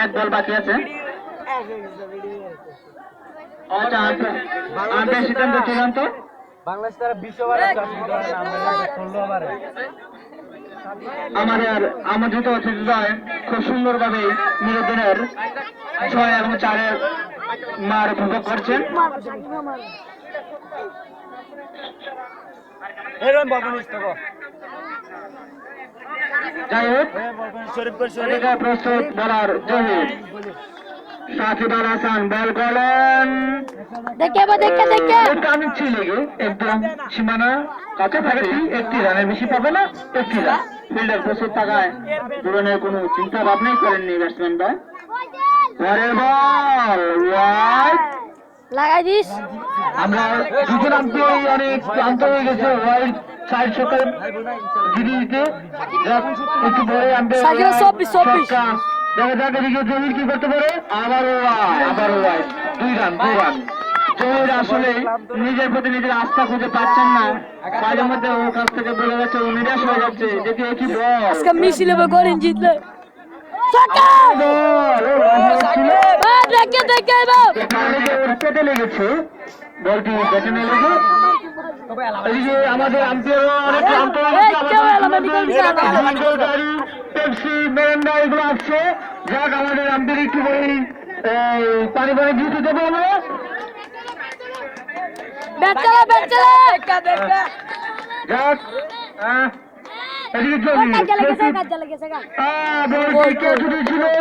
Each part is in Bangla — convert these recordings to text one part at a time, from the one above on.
এক বল বাকি আছে? আচ্ছা বাংলাদেশ তারা বিশ ওভার ষোলো ওভারে আমাদের আমন্ত্রিত অতিথিদ্বয় খুব সুন্দরভাবে নিরুদ্দিনের ছয় এবং চারের মার উপভোগ করছেন। এরকম বলবেন ইস্তক যাই হোক শরীফ করে শরীফ। প্রস্তুত বলার জহির সাকিব আল হাসান বল করেন দেখে বা দেখে দেখে। আমি ছিলে একদম সীমানা একটি রানের বেশি পাবে না একটি রান। ফিল্ডার প্রস্তুত থাকায় পূরণের কোনো চিন্তা ভাবনাই করেননি ব্যাটসম্যানরা পরের বল লাগাই দিস। আমরা অনেক ক্লান্ত হয়ে গেছে ওয়াইড সাইড ছক্কা জিতে দিতে। একটু পরে সাকিবের চব্বিশ, চব্বিশ। দেখা যাক এদিকে জমির কি করতে পারে। আবারও ওয়াইড আবারও ওয়াইড। দুই রান দুই রান। জমির আসলে নিজের প্রতি নিজের আস্থা খুঁজে পাচ্ছেন না। মাঝে মধ্যে ওর কাছ থেকে বলে যাচ্ছে ও নিরাশ হয়ে যাচ্ছে। দেখি কি বল। আজকে মিছিলে করেন জিতলে। লেগেছে বলটি পেটে না লেগে এদিকে আমাদের আম্পায়ারও অনেক পেপসি, মেরেন্ডা এগুলো আসছে। যাক, আমাদের আম্পায়ার একটু এই, পানি পানি দিতে দেবো আমরা ব্যাট চালা ব্যাট চালা যাক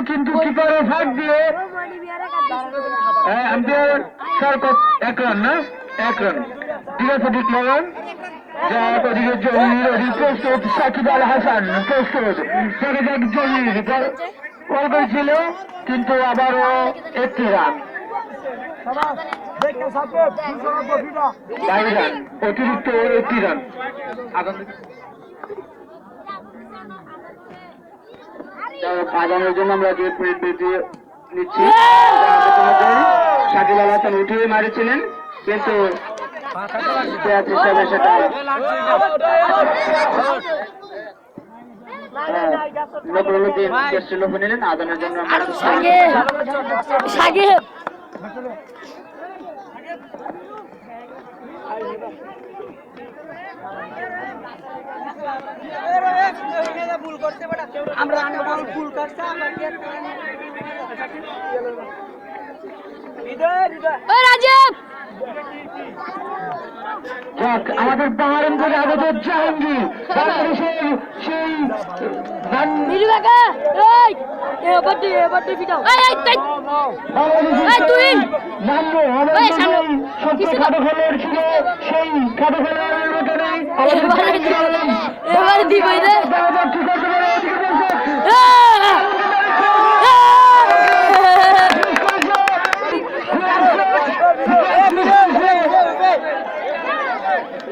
কিন্তু কিপারে ফাঁক দিয়ে হ্যাঁ, আম্পায়ার সরকত এক রান না? এক রান ঠিক আছে ঠিক সাকিব আল হাসান কল করেছিল কিন্তু আবারও একটি রান রান অতিরিক্ত একটি রান আগানোর জন্য আমরা যে বিরতি নিচ্ছি সাকিব আল হাসান উঠিয়ে মারিছিলেন কিন্তু হিসাবে সেটা নিলেন আদানের জন্য আমরা সাগে ওই রাজীব! যাক আমাদের পাহাড়ের করে আগত জাহাঙ্গীর বাংলাদেশের সেই। খাটো খেলোয়াড় ছিল সেই খাটো খেলোয়াড়ের মতো নেই। আমাদের এবারে দিব রে দেখা যাক কি করতে পারে এদিকে বলছে।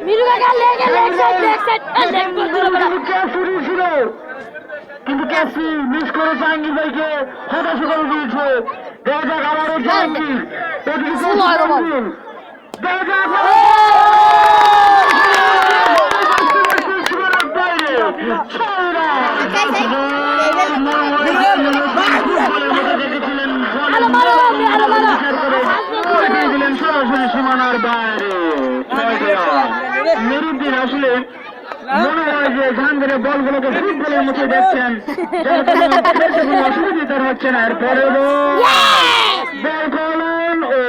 মিরু কাকা লেগে leg side leg side leg করে দিল বড় কিন্তু ক্যাচ ছিল কিন্তু ক্যাচটি মিস করে জাহাঙ্গীর ভাইকে হতাশ করে দিয়েছে দেখা যাক আবারও হয়। জাহাঙ্গীর। দেখা যাক সীমানার বাইরে। ছয় রান। আলো মারো আলো মারো উঠিয়ে দিলেন সরাসরি সীমানার বাইরে মেরুদ্দিন আসলে মনে হয় জাহাঙ্গীরের বলগুলোকে ফুটবলের মতো দেখছেন কোনো অসুবিধা হচ্ছে না। এরপরে বল বল করলেন ও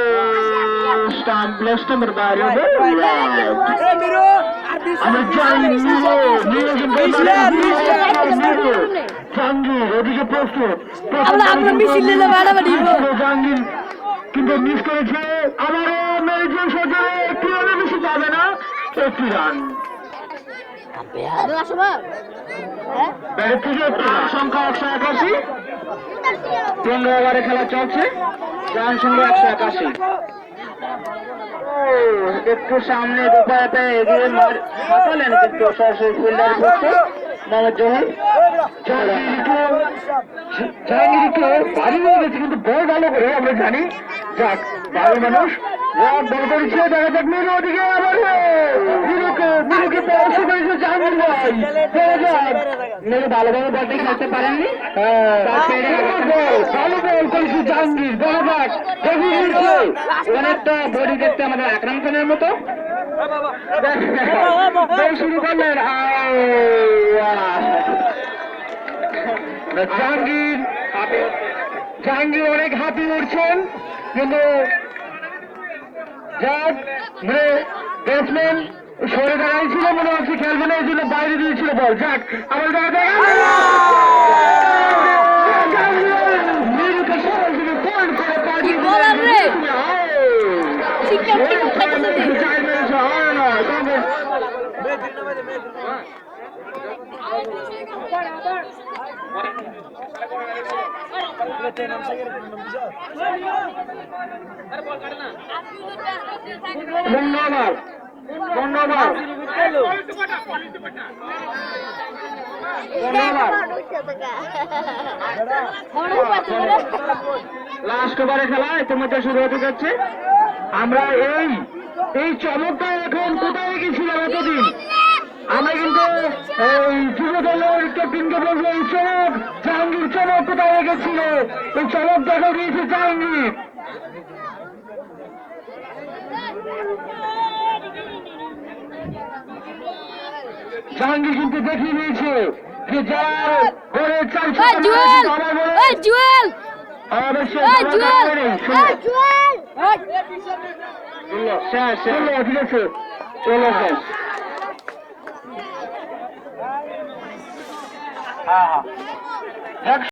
স্টাম্প স্টাম্পের বাইরে আমরা জানি নিরো নিরো কিন্তু জাহাঙ্গীর ওদিকে প্রস্তুত জাহাঙ্গীর মিস করেছে আবারও মেরিজের সাথে একটি বেশি পাবে না একটি রান ব্যাটের থেকে একটি রান সংখ্যা একশো একাশি। পনেরো ওভারে খেলা চলছে। রান সংখ্যা একশো একাশি। একটু সামনে দোপায় পেয়ে এগিয়ে মার হাঁটালেন কিন্তু সরাসরি ফিল্ডার করতে মোহাম্মদ জহির। হয়ে গেছে কিন্তু বল ভালো করে আমরা জানি। যাক ভালো মানুষ। মিরু ভালোভাবে বলটি খেলতে পারেননি ভালো বল করেছে জাহাঙ্গীর এখানে একটা বডি দেখতে আমাদের আকরাম খানের মতো শুরু করলেন জাহাঙ্গীর জাহাঙ্গীর অনেক হাতি উঠছেন কিন্তু যাক মানে ব্যাটসম্যান সরে দাঁড়াই ছিল মনে হচ্ছে, খেলবে না, এই জন্য বাইরে দিয়েছিল বল। যাক আমার দেখা দেখা মিরুকে সরাসরি বল করে পাঠিয়ে দিলেন। bowler রে? আয়! চিকেন চিকেন খাইতেছে রে। চার মেরেছে, হয় না, তবে ধন্যবাদ। ধন্যবাদ। লাস্ট ওভারে খেলা ইতিমধ্যে শুরু হতে যাচ্ছে। আমরা এই এই চমকটা এখন কোথায় গেছিলাম এতদিন আমরা কিন্তু এই যুব দলের ক্যাপ্টেনকে বলব এই চমক জাহাঙ্গীর চমক কোথায় গেছিল এই চমক দেখা দিয়েছে জাহাঙ্গীর। জাহাঙ্গীর কিন্তু দেখিয়ে দিয়েছে যে যার ঘরে চার জুয়েল! এই জুয়েল! অবশ্যই এই জুয়েল! এই জুয়েল! শেষ শেষ ঠিক আছে। চলো হ্যাঁ হ্যাঁ।